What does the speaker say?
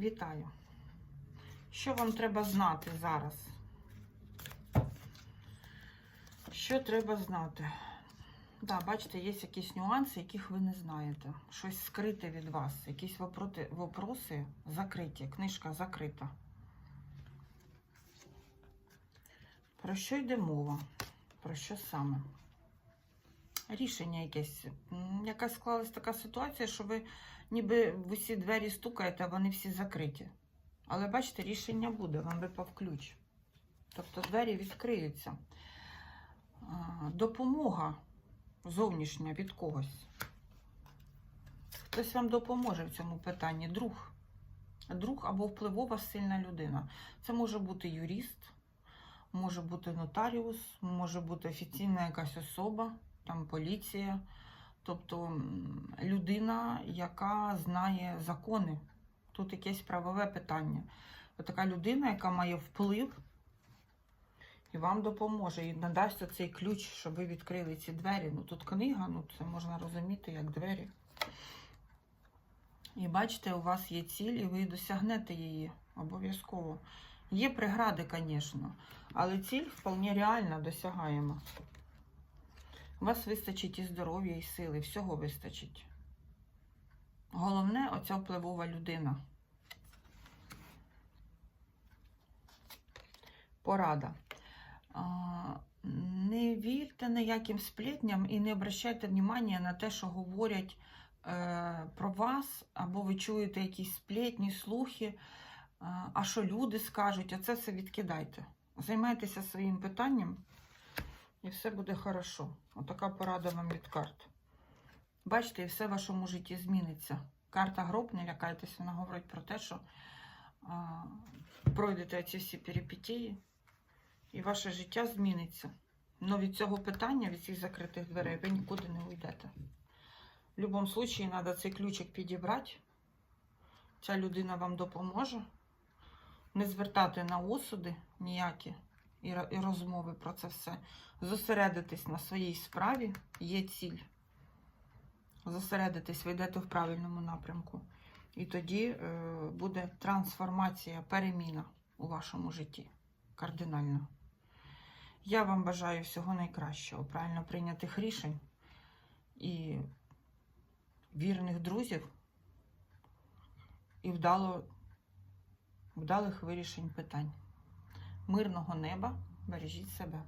Вітаю. Що вам треба знати зараз? Що треба знати? Да, бачите, є якісь нюанси, яких ви не знаєте. Щось скрите від вас, якісь вопроти, вопроси закриті, книжка закрита. Про що йде мова? Про що саме? Рішення якесь. Якась склалась така ситуація, що ви ніби в усі двері стукаєте, а вони всі закриті. Але бачите, рішення буде, вам випав ключ. Тобто двері відкриються. Допомога зовнішня від когось. Хтось вам допоможе в цьому питанні. Друг. Друг або впливова сильна людина. Це може бути юрист, може бути нотаріус, може бути офіційна якась особа, там поліція. Тобто людина, яка знає закони. Тут якесь правове питання. Така людина, яка має вплив і вам допоможе, і надасть оцей ключ, щоб ви відкрили ці двері. Ну тут книга, ну це можна розуміти як двері. І бачите, у вас є ціль, і ви досягнете її обов'язково. Є прегради, звісно, але ціль вполне реально досягаємо. У вас вистачить і здоров'я, і сили, всього вистачить. Головне оця впливова людина. Порада. Не вірте ніяким сплетням і не обращайте внимання на те, що говорять е, про вас, або ви чуєте якісь сплетні, слухи, а що люди скажуть, а це все відкидайте. Займайтеся своїм питанням, і все буде хорошо. Отака порада вам від карт. Бачите, і все в вашому житті зміниться. Карта гроб, не лякайтеся, вона говорить про те, що а, пройдете ці всі перипетії, і ваше життя зміниться. Но від цього питання, від цих закритих дверей, ви нікуди не уйдете. В будь-якому випадку треба цей ключик підібрати. Ця людина вам допоможе. Не звертати на осуди ніякі і розмови про це все. Зосередитись на своїй справі, є ціль. Зосередитись, ви йдете в правильному напрямку. І тоді е, буде трансформація, переміна у вашому житті. Кардинальна. Я вам бажаю всього найкращого, правильно прийнятих рішень і вірних друзів, і вдало, вдалих вирішень питань. Мирного неба, бережіть себе.